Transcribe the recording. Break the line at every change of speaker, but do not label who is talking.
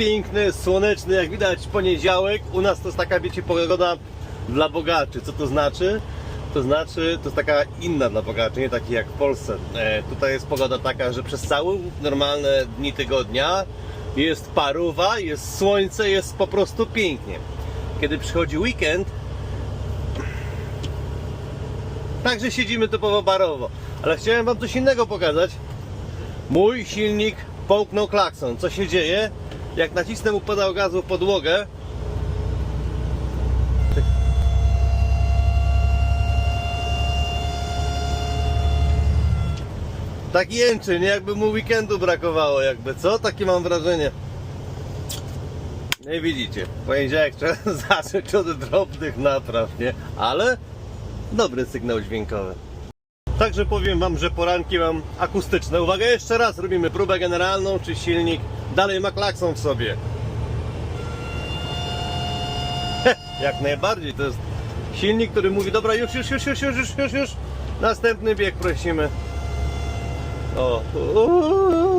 Piękny, słoneczny, jak widać poniedziałek. U nas to jest taka, wiecie, pogoda dla bogaczy. Co to znaczy? To znaczy, to jest taka inna dla bogaczy, nie taki jak w Polsce. E, tutaj jest pogoda taka, że przez całe normalne dni tygodnia jest paruwa, jest słońce, jest po prostu pięknie. Kiedy przychodzi weekend, także siedzimy typowo barowo. Ale chciałem Wam coś innego pokazać. Mój silnik połknął klakson. Co się dzieje? Jak nacisnę mu pedał gazu podłogę, tak jęczy, nie jakby mu weekendu brakowało, jakby co? Takie mam wrażenie. Nie widzicie, poniedziałek trzeba zacząć od drobnych napraw, nie? Ale dobry sygnał dźwiękowy. Także powiem Wam, że poranki mam akustyczne. Uwaga, jeszcze raz robimy próbę generalną, czy silnik dalej ma klakson w sobie. Jak najbardziej, to jest silnik, który mówi, dobra, już, już, już, już, już, już, już, już. Następny bieg prosimy. O. Uuu.